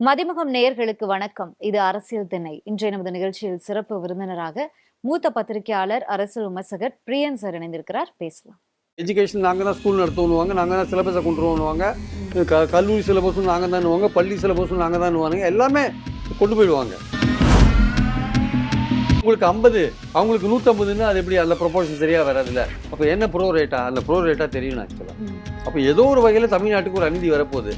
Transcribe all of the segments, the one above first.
மதிமுகம் நேயர்களுக்கு வணக்கம். இது அரசியல் திணை இன்றைய நமது நிகழ்ச்சியில் சிறப்பு விருந்தினராக மூத்த பத்திரிகையாளர் அரசியல் விமர்சகர் பிரியன் சார் இணைந்திருக்கிறார். பேசலாம். எஜுகேஷன் நாங்கள் தான் ஸ்கூல் நடத்துவோன்னுவாங்க நாங்கள் தான் சிலபஸை கொண்டு வருவாங்க க கல்லூரி சிலபஸும் நாங்கள் தான்னுவாங்க பள்ளி சிலபஸும் நாங்கள் தான்னுவாங்க எல்லாமே கொண்டு போயிடுவாங்க. உங்களுக்கு ஐம்பது அவங்களுக்கு நூற்றம்பதுன்னா அது எப்படி? அந்த ப்ரொபோர்ஷன் சரியாக வராதுல்ல. அப்போ என்ன ப்ரோ ரேட்டா அந்த ப்ரோ ரேட்டாக தெரியணும் ஆக்சுவலாக அப்போ ஏதோ ஒரு வகையில் தமிழ்நாட்டுக்கு ஒரு அநீதி வரப்போகுது.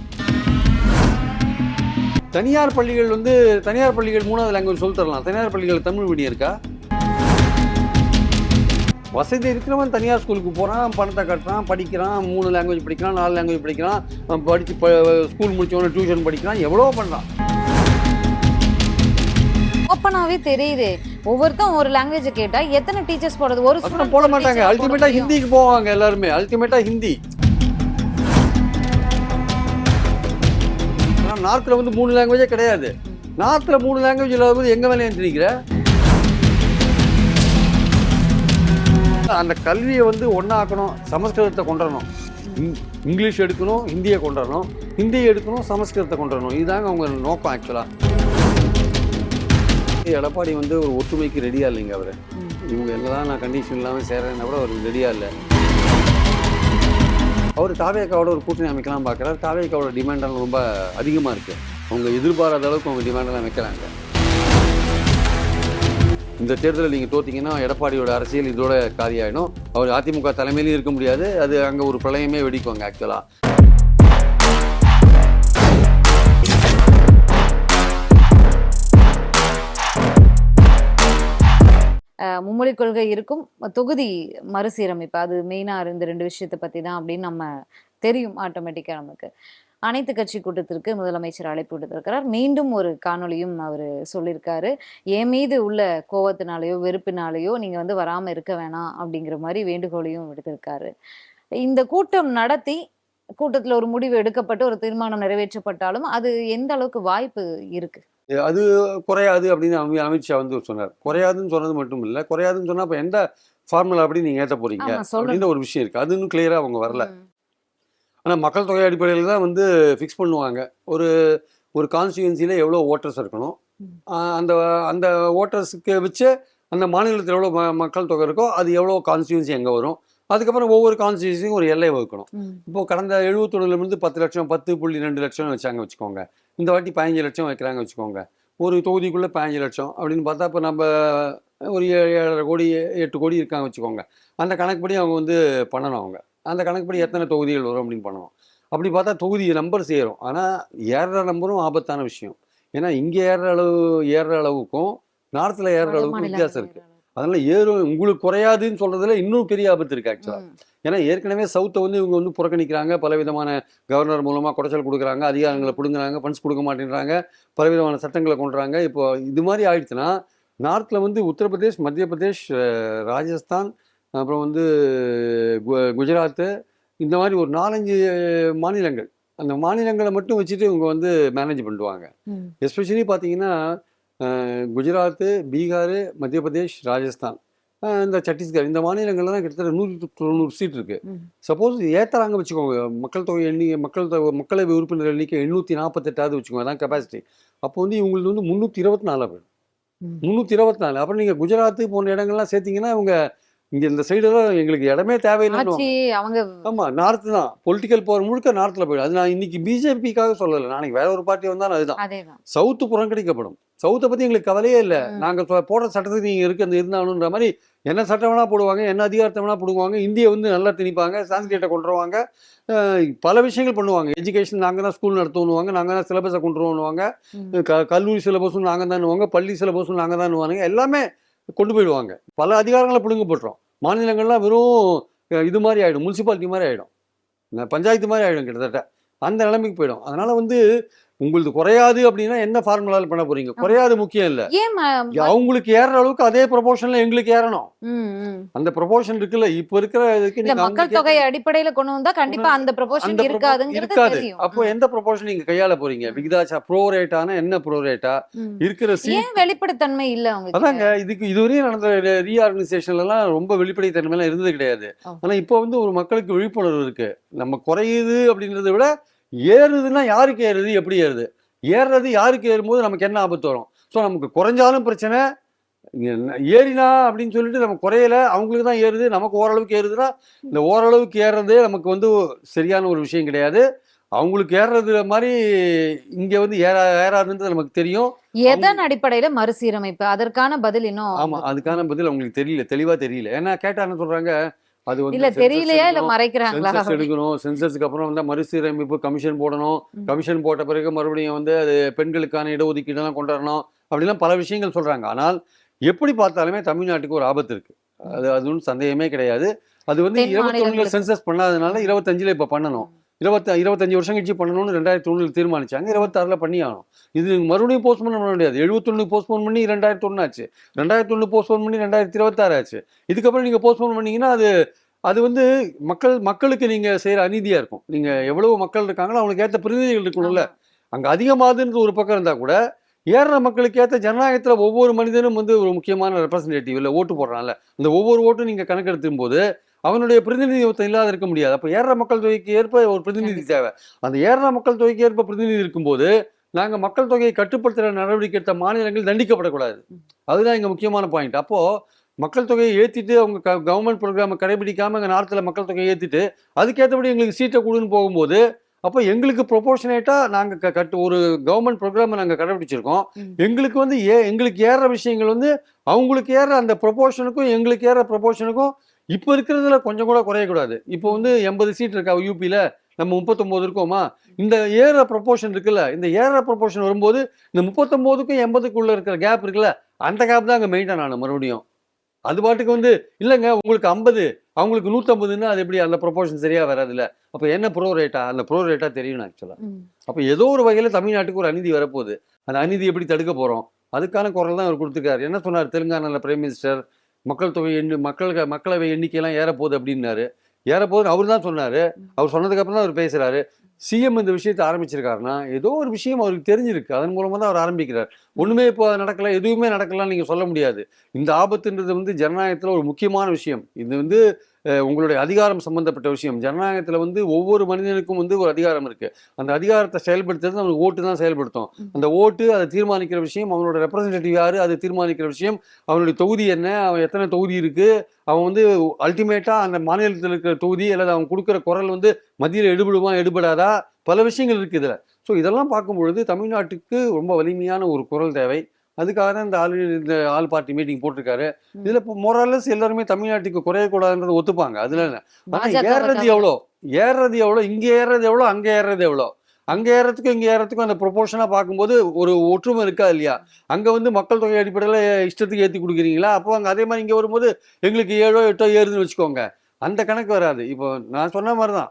தனியார் பள்ளிகள் வந்து தனியார் பள்ளிகள் மூணாவது லாங்குவேஜ் சொல்லி தரலாம். தனியார் பள்ளிகள் தமிழ் மீடியம் இருக்கா? வசதி இருக்கிறவன் தனியார் ஸ்கூலுக்கு போகிறான் பணத்தை கட்டுறான் படிக்கிறான் மூணு லாங்குவேஜ் படிக்கிறான் நாலு லாங்குவேஜ் படிக்கிறான் படித்து ப ஸ்கூல் முடிச்சவொடனே டியூஷன் படிக்கிறான் எவ்வளோ பண்ணுறான் ஓப்பனாவே தெரியுதே. ஒவ்வொருத்தரும் ஒரு லாங்குவேஜ் கேட்டா எத்தனை டீச்சர்ஸ் போடுறது? ஒரு போட மாட்டாங்க. அல்டிமேட்டாக. ஹிந்திக்கு போவாங்க எல்லாருமே. அல்டிமேட்டாக ஹிந்தி. ஆனால் நார்த்தில் வந்து மூணு லாங்குவேஜே கிடையாது. நார்த்தில் மூணு லாங்குவேஜ் இல்லாத போது எங்கே வேலையை திணிக்கிற அந்த கல்வியை வந்து ஒன்றாக்கணும் சமஸ்கிருதத்தை கொண்டுறணும் இங்- இங்கிலீஷ் எடுக்கணும் ஹிந்தியை கொண்டுறணும் ஹிந்தியை எடுக்கணும் சமஸ்கிருதத்தை கொண்டுறணும் இதுதாங்க அவங்க நோக்கம் ஆக்சுவலாக எடப்பாடி வந்து ஒரு ஒற்றுமைக்கு ரெடியாக இல்லைங்க அவர். இவங்க எல்லாம் நான் கண்டிஷன் இல்லாமல் சேரேன்னா கூட அவர் ரெடியாக இல்லை. அவர் தாவேக்காவோட ஒரு கூட்டணி அமைக்கலாம் பார்க்குறாரு. தாவேக்காவோட டிமாண்டெல்லாம் ரொம்ப அதிகமாக இருக்குது அவங்க எதிர்பாராத அளவுக்கு அவங்க டிமாண்டெல்லாம் வைக்கிறாங்க. இந்த தேர்தலில் நீங்கள் தோத்தீங்கன்னா எடப்பாடியோட அரசியல் இதோட காரியாயிடும் அவர் அதிமுக தலைமையிலும் இருக்க முடியாது. அது அங்கே ஒரு பிரளயமே வெடிக்குவாங்க ஆக்சுவலாக மும்மொழி கொள்கை இருக்கும். தொகுதி மறுசீரமைப்பு அது மெயினாக இருந்த ரெண்டு விஷயத்தை பற்றி தான் அப்படின்னு நம்ம தெரியும் ஆட்டோமேட்டிக்காக நமக்கு. அனைத்து கட்சி கூட்டத்திற்கு முதலமைச்சர் அழைப்பு விடுத்திருக்கிறார். மீண்டும் ஒரு காணொலியும் அவர் சொல்லியிருக்காரு. என் மீது உள்ள கோவத்தினாலேயோ வெறுப்பினாலேயோ நீங்கள் வந்து வராமல் இருக்க வேணாம் அப்படிங்கிற மாதிரி வேண்டுகோளையும் விடுத்திருக்காரு. இந்த கூட்டம் நடத்தி கூட்டத்தில் ஒரு முடிவு எடுக்கப்பட்டு ஒரு தீர்மானம் நிறைவேற்றப்பட்டாலும் அது எந்த அளவுக்கு வாய்ப்பு இருக்குது அது குறையாது அப்படின்னு அமி அமித்ஷா வந்து சொன்னார். குறையாதுன்னு சொன்னது மட்டும் இல்லை. குறையாதுன்னு சொன்னால் அப்போ எந்த ஃபார்முலா அப்படி நீங்கள் ஏற்ற போறீங்க. அப்படின்னு ஒரு விஷயம் இருக்குது அது இன்னும் கிளியராக அவங்க வரல. ஆனால் மக்கள் தொகை அடிப்படையில் தான் வந்து ஃபிக்ஸ் பண்ணுவாங்க. ஒரு ஒரு கான்ஸ்டியூன்சியில் எவ்வளோ ஓட்டர்ஸ் இருக்கணும். அந்த அந்த ஓட்டர்ஸுக்கு வச்சு அந்த மாநிலத்தில் எவ்வளோ மக்கள் தொகை இருக்கோ அது எவ்வளோ கான்ஸ்டியூன்சி எங்கே வரும். அதுக்கப்புறம் ஒவ்வொரு கான்ஸ்டியூன்சியும் ஒரு எல்லை வகுக்கணும். இப்போ கடந்த எழுபத்தொன்னுலேருந்து பத்து லட்சம் பத்து புள்ளி ரெண்டு லட்சம் வச்சாங்க வச்சுக்கோங்க. இந்த வாட்டி பதினஞ்சு லட்சம் வைக்கிறாங்க வச்சுக்கோங்க. ஒரு தொகுதிக்குள்ளே பதினஞ்சு லட்சம் அப்படின்னு பார்த்தா இப்போ நம்ம ஒரு ஏழு ஏழரை கோடி எட்டு கோடி இருக்காங்க வச்சுக்கோங்க. அந்த கணக்குப்படி அவங்க வந்து பண்ணணும் அவங்க. அந்த கணக்குப்படி எத்தனை தொகுதிகள் வரும் அப்படின்னு பண்ணணும். அப்படி பார்த்தா தொகுதி நம்பர் சேரும். ஆனால் ஏறுற நம்பரும் ஆபத்தான விஷயம். ஏன்னா இங்கே ஏறுற அளவு ஏறுற அளவுக்கும் நார்த்தில் ஏறுற மாநிலங்கள் வித்தியாசம் இருக்குது அதனால ஏறும் உங்களுக்கு குறையாதுன்னு சொல்றதுல இன்னும் பெரிய ஆபத்து இருக்கு ஆக்சுவலாக. ஏன்னா ஏற்கனவே சவுத்தை வந்து இவங்க வந்து புறக்கணிக்கிறாங்க பலவிதமான கவர்னர் மூலமாக குடைச்சல் கொடுக்குறாங்க அதிகாரங்களை பிடுங்குறாங்க ஃபண்ட்ஸ் கொடுக்க மாட்டேங்கிறாங்க பலவிதமான சட்டங்களை கொண்டுறாங்க இப்போ இது மாதிரி ஆயிடுச்சுன்னா நார்த்தில் வந்து உத்தரப்பிரதேஷ் மத்திய பிரதேஷ் ராஜஸ்தான் அப்புறம் வந்து கு- குஜராத்து இந்த மாதிரி ஒரு நாலஞ்சு மாநிலங்கள் அந்த மாநிலங்களை மட்டும் வச்சுட்டு இவங்க வந்து மேனேஜ் பண்ணுவாங்க. எஸ்பெஷலி பார்த்தீங்கன்னா குஜராத்து பீகார் மத்திய பிரதேஷ் ராஜஸ்தான். இந்த சத்தீஸ்கர் இந்த மாநிலங்கள்ல தான் கிட்டத்தட்ட நூற்றி தொண்ணூறு சீட் இருக்கு. சப்போஸ் ஏத்துறாங்க வச்சுக்கோங்க மக்கள் தொகை எண்ணிக்கை மக்கள் தொகை மக்களவை உறுப்பினர் எண்ணிக்கை எண்ணூற்றி நாற்பத்தெட்டாவது வச்சுக்கோங்க அதான் கெப்பாசிட்டி அப்போ வந்து இவங்களுக்கு வந்து முந்நூற்றி இருபத்தி நாலு போயிடும். முந்நூற்றி இருபத்தி நாலு. அப்புறம் நீங்கள் குஜராத்து போன்ற இடங்கள்லாம் சேர்த்தீங்கன்னா இவங்க இங்கே இந்த சைடெல்லாம் எங்களுக்கு இடமே அவங்க ஆமா நார்த் தான். பொலிட்டிக்கல் பவர் முழுக்க நார்த்ல போயிடும். அது நான் இன்னைக்கு பிஜேபிக்காக சொல்லலை. நாளைக்கு வேற ஒரு பார்ட்டி வந்தாலும் அதுதான். சவுத்து புறக்கணிக்கப்படும் சவுத்தை பத்தி எங்களுக்கு கவலையே இல்லை. நாங்க போடுற சட்டத்துக்கு நீங்க இருக்கு அந்த இருந்தாலுன்ற மாதிரி என்ன சட்டம் வேணா போடுவாங்க என்ன அதிகாரத்தை வேணா போடுவாங்க இந்தியை வந்து நல்லா திணிப்பாங்க சான்ஸ்கிரிட்டை கொண்டு வருவாங்க பல விஷயங்கள் பண்ணுவாங்க. எஜுகேஷன் நாங்க தான் ஸ்கூல் நடத்துவோன்னுவாங்க நாங்க தான் சிலபஸை கொண்டு வருவோன்னுவாங்க ம். க கல்லூரி சிலபஸும் நாங்க தான்னுவாங்க பள்ளி சிலபஸும் நாங்க தான்னுவாங்க எல்லாமே கொண்டு போயிடுவாங்க. பல அதிகாரங்களை பிடுங்க போட்டுரும் மாநிலங்கள்லாம் வெறும் இது மாதிரி ஆயிடும் முனிசிபாலிட்டி மாதிரி ஆகிடும் பஞ்சாயத்து மாதிரி ஆகிடும் கிட்டத்தட்ட. அந்த நிலைமைக்கு போயிடும். அதனால வந்து உங்களுக்கு குறையாது அப்படின்னா என்ன ஃபார்முலாவில் பண்ண போறீங்க? குறையாது முக்கியம் இல்லை. அவங்களுக்கு ஏறுற அளவுக்கு அதே ப்ரொபோஷன்ல எங்களுக்கு ஏறணும். அந்த ப்ரொபோஷன் இருக்குல்ல இப்ப இருக்கிற இதுக்கு மக்கள் தொகை அடிப்படையில கொண்டு வந்தா கண்டிப்பா அந்த ப்ரொபோஷன் இருக்காதுங்கிறது இருக்காது. தெரியும். அப்போ எந்த ப்ரொபோஷன் நீங்க கையாள போறீங்க? விகிதாச்சா ப்ரோ ரேட்டான என்ன ப்ரோ ரேட்டா ம். இருக்கிற ஏன் வெளிப்படைத்தன்மை இல்ல அவங்க அதாங்க இதுக்கு இதுவரையும் நடந்த ரீஆர்கனைசேஷன்ல எல்லாம் ரொம்ப வெளிப்படைத்தன்மை எல்லாம் இருந்தது கிடையாது. ஆனா இப்போ வந்து ஒரு மக்களுக்கு விழிப்புணர்வு இருக்கு. நம்ம குறையுது அப்படின்றத விட ஏறுதுன்னா யாருக்கு ஏறுது? எப்படி ஏறுது? ஏறுறது யாருக்கு ஏறும்போது நமக்கு என்ன ஆபத்து வரும்? ஸோ நமக்கு குறைஞ்சாலும் பிரச்சனை ஏறினா அப்படின்னு சொல்லிட்டு நம்ம குறையல அவங்களுக்கு தான் ஏறுது நமக்கு ஓரளவுக்கு ஏறுதுன்னா இந்த ஓரளவுக்கு ஏறுறதே நமக்கு வந்து சரியான ஒரு விஷயம் கிடையாது. அவங்களுக்கு ஏறுறது மாதிரி இங்க வந்து ஏற ஏறாதுன்றது நமக்கு தெரியும். எதன் அடிப்படையில மறுசீரமைப்பு? அதற்கான பதில் இன்னும் ஆமா அதுக்கான பதில் அவங்களுக்கு தெரியல தெளிவா தெரியல. ஏன்னா கேட்டா என்ன சொல்றாங்க? அது வந்து இல்ல தெரியலையா? இல்ல மறைக்கிறாங்களா? census எடுக்கணும் சென்சஸ்க்கு அப்புறம் வந்து மறுசீரமைப்பு கமிஷன் போடணும். கமிஷன் போட்ட பிறகு மறுபடியும் வந்து அது பெண்களுக்கான இடஒதுக்கீடெல்லாம் கொண்டு வரணும் அப்படிலாம் பல விஷயங்கள் சொல்றாங்க. ஆனால் எப்படி பார்த்தாலுமே தமிழ்நாட்டுக்கு ஒரு ஆபத்து இருக்கு. அது அது ஒன்றும் சந்தேகமே கிடையாது. அது வந்து தென் இருபத்தொன்னுல. சென்சஸ் பண்ணாதனால இருபத்தஞ்சுல இப்ப பண்ணணும். இருபத்தி இருபத்தஞ்சு வருஷம் கழிச்சு பண்ணணும்னு ரெண்டாயிரத்தி ஒண்ணுல தீர்மானிச்சாங்க. இருபத்தாறுல பண்ணி ஆகணும் இது மறுபடியும் போஸ்ட்போன் பண்ண முடியாது. எழுபத்தொன்னு போஸ்ட்போன் பண்ணி ரெண்டாயிரத்தி ஒன்று ஆச்சு. ரெண்டாயிரத்தி ஒன்று போஸ்ட்போன் பண்ணி ரெண்டாயிரத்தி இருபத்தாறு ஆச்சு. இதுக்கப்புறம் நீங்க போஸ்ட்போன் பண்ணீங்கன்னா அது அது வந்து மக்கள் மக்களுக்கு நீங்க செய்யற அநீதியா இருக்கும். நீங்க எவ்வளவு மக்கள் இருக்காங்களோ அவங்களுக்கு ஏற்ற பிரதிநிதிகள் இருக்கணும்ல. அங்க அதிகமாகுதுன்றது ஒரு பக்கம் இருந்தா கூட ஏறுற மக்களுக்கு ஏற்ற ஜனநாயகத்துல ஒவ்வொரு மனிதனும் வந்து ஒரு முக்கியமான ரெப்ரசன்டேட்டிவ் இல்லை ஓட்டு போடுறான்ல. அந்த ஒவ்வொரு ஓட்டும் நீங்க கணக்கெடுத்தும் போது அவனுடைய பிரதிநிதித்துவம் இல்லாத இருக்க முடியாது. அப்ப ஏறுற மக்கள் தொகைக்கு ஏற்ப ஒரு பிரதிநிதி தேவை. அந்த ஏறுற மக்கள் தொகைக்கு ஏற்ப பிரதிநிதி இருக்கும்போது நாங்க மக்கள் தொகையை கட்டுப்படுத்துற நடவடிக்கை எடுத்த மாநிலங்கள் தண்டிக்கப்படக்கூடாது. அதுதான் இங்க முக்கியமான பாயிண்ட் அப்போ மக்கள் தொகையை ஏத்திட்டு அவங்க கவர்மெண்ட் ப்ரோக்ராமை கடைபிடிக்காம எங்க நார்த்துல மக்கள் தொகையை ஏத்திட்டு அதுக்கேற்றபடி எங்களுக்கு சீட்டை கொடுன்னு போகும்போது அப்போ எங்களுக்கு ப்ரொபோர்ஷனேட்டா நாங்க க- கட்டு ஒரு கவர்மெண்ட் ப்ரோக்ராமை நாங்க கடைபிடிச்சிருக்கோம். எங்களுக்கு வந்து ஏ எங்களுக்கு ஏறுற விஷயங்கள் வந்து அவங்களுக்கு ஏற அந்த ப்ரொபோர்ஷனுக்கும் எங்களுக்கு ஏற ப்ரொபோர்ஷனுக்கும் இப்போ இருக்கிறதுல கொஞ்சம் கூட குறையக்கூடாது. இப்போ வந்து எண்பது சீட் இருக்கா யூபியில் நம்ம முப்பத்தொம்போது இருக்கோமா? இந்த ஏற ப்ரொபோர்ஷன் இருக்குல்ல இந்த ஏற ப்ரொபோர்ஷன் வரும்போது இந்த முப்பத்தொம்போதுக்கும் எண்பதுக்குள்ள இருக்கிற கேப் இருக்குல்ல அந்த கேப் தான் அங்கே மெயின்டைன் ஆகணும் மறுபடியும். அது பாட்டுக்கு வந்து இல்லைங்க உங்களுக்கு ஐம்பது அவங்களுக்கு நூற்றம்பதுன்னா அது எப்படி அந்த ப்ரொபோர்ஷன் சரியா வராதுல்ல? அப்போ என்ன ப்ரோ ரேட்டா அந்த ப்ரோ ரேட்டா தெரியணும் ஆக்சுவலாக. அப்போ ஏதோ ஒரு வகையில் தமிழ்நாட்டுக்கு ஒரு அநீதி வரப்போகுது. அந்த அநீதி எப்படி தடுக்க போகிறோம் அதுக்கான குரல் தான் அவர் கொடுத்துருக்காரு. என்ன சொன்னார் தெலுங்கானாவில் பிரைம் மினிஸ்டர் மக்கள் தொகை எண்ணி மக்கள் மக்களவை எண்ணிக்கையெல்லாம் ஏறப்போகுது அப்படின்னாரு. ஏறப்போகுதுன்னு அவர் தான் சொன்னார். அவர் சொன்னதுக்கப்புறம் தான் அவர் பேசுகிறாரு சிஎம் இந்த விஷயத்தை ஆரம்பிச்சிருக்காருன்னா ஏதோ ஒரு விஷயம் அவருக்கு தெரிஞ்சிருக்கு. அதன் மூலமாக தான் அவர் ஆரம்பிக்கிறார். ஒன்றுமே இப்போ நடக்கல எதுவுமே நடக்கலாம்னு நீங்கள் சொல்ல முடியாது. இந்த ஆபத்துன்றது வந்து ஜனநாயகத்தில் ஒரு முக்கியமான விஷயம். இது வந்து உங்களுடைய அதிகாரம் சம்பந்தப்பட்ட விஷயம். ஜனநாயகத்தில் வந்து ஒவ்வொரு மனிதனுக்கும் வந்து ஒரு அதிகாரம் இருக்கு. அந்த அதிகாரத்தை செயல்படுத்துறது அவனுக்கு ஓட்டு தான் செயல்படுத்தும். அந்த ஓட்டு அதை தீர்மானிக்கிற விஷயம் அவனோட ரெப்ரசன்டேட்டிவ் யாரு அதை தீர்மானிக்கிற விஷயம் அவனுடைய தொகுதி என்ன அவன் எத்தனை தொகுதி இருக்கு அவன் வந்து அல்டிமேட்டா அந்த மாநிலத்தில் இருக்கிற தொகுதி அல்லது அவன் கொடுக்குற குரல் வந்து மத்தியில் எடுபடுமா எடுபடாதா? பல விஷயங்கள் இருக்கு இதுல. ஸோ இதெல்லாம் பார்க்கும் பொழுது தமிழ்நாட்டுக்கு ரொம்ப வலிமையான ஒரு குரல் தேவை. அதுக்காக தான் இந்த ஆல் இந்த ஆல் பார்ட்டி மீட்டிங் போட்டிருக்காரு. இதுல இப்போ மொராலஸ் எல்லாருமே தமிழ்நாட்டுக்கு குறையக்கூடாதுன்றதை ஒத்துப்பாங்க. அதுல ஆனா ஏறுறது எவ்வளோ? ஏறுறது எவ்வளோ? இங்க ஏறுறது எவ்வளோ? அங்க ஏறுறது எவ்வளோ? அங்க ஏறதுக்கும் இங்க ஏறதுக்கும் அந்த ப்ரொபோர்ஷனா பார்க்கும்போது ஒரு ஒற்றுமை இருக்கா இல்லையா? அங்க வந்து மக்கள் தொகை அடிப்படையில் இஷ்டத்துக்கு ஏத்தி கொடுக்குறீங்களா? அப்போ அங்க அதே மாதிரி இங்க வரும்போது எங்களுக்கு ஏழோ எட்டோ ஏறுதுன்னு வச்சுக்கோங்க. அந்த கணக்கு வராது. இப்போ நான் சொன்ன மாதிரி தான்.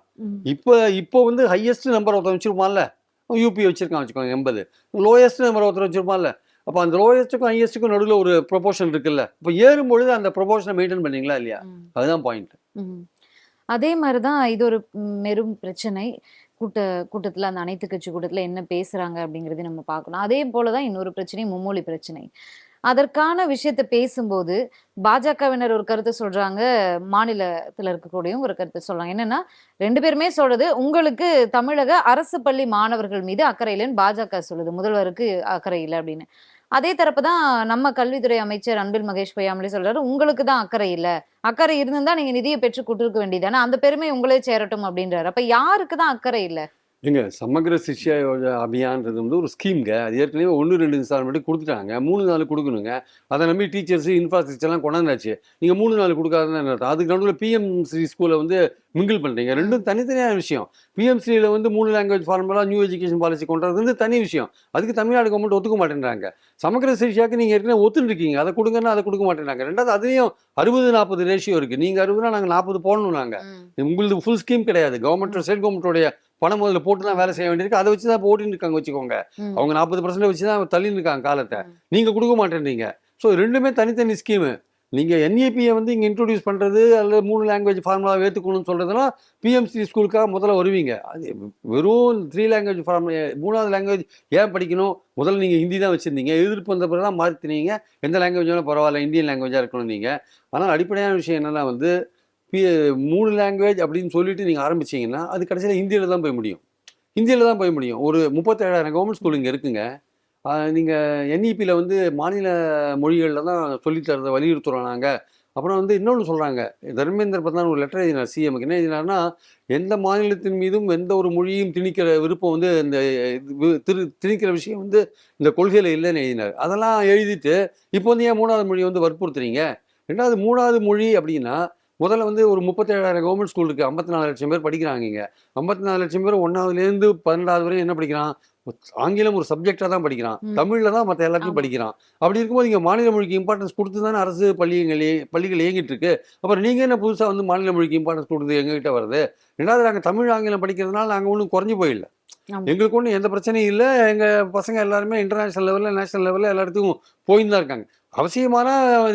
இப்போ இப்போ வந்து ஹையஸ்ட் நம்பர் ஒருத்தன் வச்சிருப்பான்ல. யூபி வச்சிருக்கான் வச்சுக்கோங்க எண்பது. லோயஸ்ட் நம்பர் ஒருத்தர் வச்சிருப்பான்ல. அப்போ அந்த லோயஸ்ட்டுக்கும் ஹையஸ்ட்டுக்கும் நடுவில் ஒரு ப்ரொபோர்ஷன் இருக்குல்ல. இப்போ ஏறும்பொழுது அந்த ப்ரொபோர்ஷனை மெயின்டைன் பண்ணீங்களா இல்லையா. அதுதான் பாயிண்ட். அதே மாதிரிதான் இது ஒரு மெரும் பிரச்சனை. கூட்ட கூட்டத்துல அந்த அனைத்து கட்சி கூட்டத்துல என்ன பேசுறாங்க அப்படிங்கறதையும் நம்ம பார்க்கணும். அதே போலதான் இன்னொரு பிரச்சனை மும்மொழி பிரச்சனை. அதற்கான விஷயத்த பேசும்போது பாஜகவினர் ஒரு கருத்தை சொல்றாங்க மாநிலத்துல இருக்கக்கூடியவங்க ஒரு கருத்தை சொல்றாங்க. என்னன்னா ரெண்டு பேருமே சொல்றது உங்களுக்கு தமிழக அரசு பள்ளி மாணவர்கள் மீது அக்கறை இல்லைன்னு பாஜக சொல்லுது. முதல்வருக்கு அக்கறை இல்லை அப்படின்னு. அதே தரப்பு தான் நம்ம கல்வித்துறை அமைச்சர் அன்பில் மகேஷ் பொய்யாமலே சொல்றாரு. உங்களுக்கு தான் அக்கறை இல்ல. அக்கறை இருந்திருந்தா நீங்க நிதியை பெற்று கொடுத்துருக்க வேண்டியதானே? அந்த பெருமை உங்களே சேரட்டும் அப்படின்றாரு. அப்ப யாருக்கு தான் அக்கறை இல்ல? எங்க சமகிர சிஷ்யா யோஜா அபியான்றது வந்து ஒரு ஸ்கீம்ங்க. அது ஏற்கனவே ஒன்று ரெண்டு இன்ஸ்டால்மெண்ட் கொடுத்துட்டாங்க. மூணு நாள் கொடுக்கணுங்க. அதை நம்பி டீச்சர்ஸ் இன்ஃப்ராஸ்ட்ரக்சர்லாம் கொண்டாந்தாச்சு. நீங்கள் மூணு நாள் கொடுக்காதுன்னு அதுக்கு நடுவில் பிஎம்சி ஸ்கூலை வந்து மிங்கிள் பண்ணுறீங்க ரெண்டும் தனித்தனியான விஷயம். பிஎம்சியில் வந்து மூணு language formula new education policy கொண்டு வந்து தனி விஷயம். அதுக்கு தமிழ்நாடு கவர்மெண்ட் ஒத்துக்க மாட்டேன்றாங்க. சமக்கிர சிஷ்யாக்கு நீங்கள் ஏற்கனவே ஒத்துன்னு இருக்கீங்க அதை கொடுங்கன்னா அதை கொடுக்க மாட்டேங்கிறாங்க ரெண்டாவது அதுலேயும் அறுபது நாற்பது ரேஷியோ இருக்குது நீங்கள் அறுபதுனா நாங்கள் நாற்பது போடணும் நாங்கள் உங்களுக்கு ஃபுல் ஸ்கீம் கிடையாது. கவர்மெண்ட் ஸ்டேட் கவர்மெண்ட்டோடைய பணம் முதல்ல போட்டு தான் வேலை செய்ய வேண்டியிருக்கு. அதை வச்சு தான் இப்போ ஓட்டின்னு இருக்காங்க வச்சுக்கோங்க. அவங்க நாற்பது பர்சன்ட் வச்சு தான் தள்ளின்னு இருக்காங்க காலத்தை. ம். நீங்க கொடுக்க மாட்டேன்றீங்க. ஸோ ரெண்டுமே தனித்தனி ஸ்கீமு நீங்கள் என்ஏபியை வந்து இங்கே இன்ட்ரடியூஸ் பண்ணுறது அல்லது மூணு லாங்குவேஜ் ஃபார்முலாவை ஏற்றுக்கணும்னு சொல்கிறதுனா பிஎம்சி ஸ்கூலுக்காக முதல்ல வருவீங்க. அது வெறும் த்ரீ லாங்குவேஜ் ஃபார்முலா மூணாவது லாங்குவேஜ் ஏன் படிக்கணும்? முதல்ல நீங்கள் ஹிந்தி தான் வச்சுருந்தீங்க. எதிர்ப்பு வந்த பிறகு தான் மாற்றினீங்க எந்த லாங்குவேஜாலும் பரவாயில்ல இந்தியன் லாங்குவேஜாக இருக்கணும் நீங்கள் ஆனால் அடிப்படையான விஷயம் என்னென்னா வந்து பி மூணு லாங்குவேஜ் அப்படின்னு சொல்லிட்டு நீங்கள் ஆரம்பிச்சிங்கன்னா அது கடைசியில் ஹிந்தியில் தான் போய் முடியும். ஹிந்தியில் தான் போய் முடியும். ஒரு முப்பத்தேழாயிரம் கவர்மெண்ட் ஸ்கூல் இங்கே இருக்குங்க. நீங்கள் என்இபியில் வந்து மாநில மொழிகளில் தான் சொல்லித் தரதை வலியுறுத்துகிறோம் நாங்கள் அப்புறம் வந்து இன்னொன்று சொல்கிறாங்க தர்மேந்திர பிரதான் ஒரு லெட்டர் எழுதினார் சிஎம்க்கு என்ன எழுதினார்னா எந்த மாநிலத்தின் மீதும் எந்த ஒரு மொழியும் திணிக்கிற விருப்பம் வந்து இந்த இது திரு திணிக்கிற விஷயம் வந்து இந்த கொள்கையில் இல்லைன்னு எழுதினார். அதெல்லாம் எழுதிட்டு இப்போ வந்து ஏன் மூணாவது மொழியை வந்து வற்புறுத்துறீங்க? ரெண்டாவது மூணாவது மொழி அப்படின்னா முதல்ல வந்து ஒரு முப்பத்தேழாயிரம் கவர்மெண்ட் ஸ்கூல் இருக்குது ஐம்பத்தி நாலு லட்சம் பேர் படிக்கிறாங்க இங்கே. ஐம்பத்தி நாலு லட்சம் பேர் ஒன்றாவதுலேருந்து பன்னெண்டாவது வரையும் என்ன படிக்கிறான் ஆங்கிலம் ஒரு சப்ஜெக்டாக தான் படிக்கிறான். தமிழில் தான் மற்ற எல்லாத்தையும். படிக்கிறான். அப்படி இருக்கும்போது இங்கே மாநில மொழிக்கு இம்பார்ட்டன்ஸ் கொடுத்து தானே அரசு பள்ளிகள் பள்ளிகள் இயங்கிட்டு இருக்கு. அப்புறம் நீங்கள் என்ன புதுசாக வந்து மாநில மொழிக்கு இம்பார்ட்டன்ஸ் கொடுத்து எங்ககிட்ட வருது? ரெண்டாவது நாங்கள் தமிழ் ஆங்கிலம் படிக்கிறதுனால நாங்கள் ஒன்றும் குறைஞ்சு போயிடல. எங்களுக்கு ஒன்றும் எந்த பிரச்சனையும் இல்லை. எங்கள் பசங்க எல்லாருமே இன்டர்நேஷனல் லெவலில் நேஷனல் லெவலில் எல்லா இடத்துக்கும் போயின்னு தான் இருக்காங்க. அவசியமான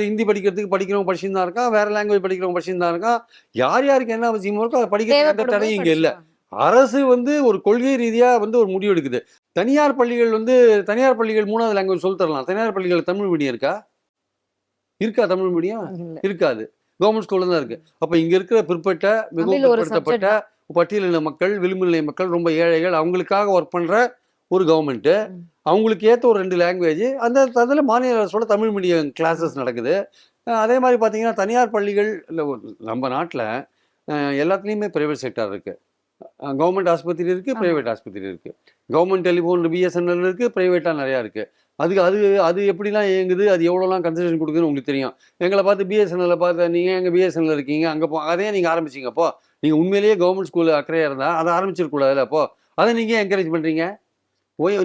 ஹிந்தி படிக்கிறதுக்கு படிக்கிறவங்க படிச்சுன்னு தான் இருக்கான். வேற லாங்குவேஜ் படிக்கிறவங்க படிச்சுன்னு தான் இருக்கான். யார் யாருக்கு என்ன அவசியமோ இருக்கோ அதை படிக்கிறதுக்கு எந்த தேவைப்படும் போது தடையும் இங்கே இல்லை. அரசு வந்து ஒரு கொள்கை ரீதியாக வந்து ஒரு முடிவு எடுக்குது. தனியார் பள்ளிகள் வந்து தனியார் பள்ளிகள் மூணாவது லாங்குவேஜ் சொல்லி தரலாம். தனியார் பள்ளிகள் தமிழ் மீடியம் இருக்கா? இருக்கா தமிழ் மீடியம். இருக்காது. கவர்மெண்ட் ஸ்கூல்ல தான் இருக்கு. அப்ப இங்க இருக்கிற பிற்பட்ட மிகவும் பிற்படுத்தப்பட்ட பட்டியலின மக்கள் விளிம்புநிலை மக்கள் ரொம்ப ஏழைகள் அவங்களுக்காக ஒர்க் பண்ற ஒரு கவர்மெண்ட். அவங்களுக்கு ஏற்ற ஒரு ரெண்டு லாங்குவேஜ் அந்த அதில் மாநில அரசோட தமிழ் மீடியம் கிளாஸஸ் நடக்குது. அதே மாதிரி பார்த்தீங்கன்னா தனியார் பள்ளிகள் இல்லை நம்ம நாட்டில் எல்லாத்துலேயுமே ப்ரைவேட் செக்டார் இருக்கு. கவர்மெண்ட் ஆஸ்பத்திரி இருக்கு ஆமா. பிரைவேட் ஆஸ்பத்திரி இருக்கு. கவர்மெண்ட் டெலிஃபோன் பிஎஸ்என்எல் இருக்கு ப்ரைவேட்டாக நிறையா இருக்கு. அதுக்கு அது அது எப்படிலாம் இயங்குது அது எவ்வளோலாம் கன்செஷன் கொடுக்குதுன்னு உங்களுக்கு தெரியும். எங்களை பார்த்து பிஎஸ்என்எல்ல பார்த்து நீங்கள் எங்கள் பிஎஸ்என்எல் இருக்கீங்க அங்கே போ அதே நீங்கள் ஆரம்பிச்சிங்க அப்போ நீங்கள் உண்மையிலேயே கவர்மெண்ட் ஸ்கூல் அக்கறையாக இருந்தால் அதை ஆரம்பிச்சிருக்கூடாதுல்ல அப்போ அதை நீங்கள் என்கரேஜ் பண்ணுறீங்க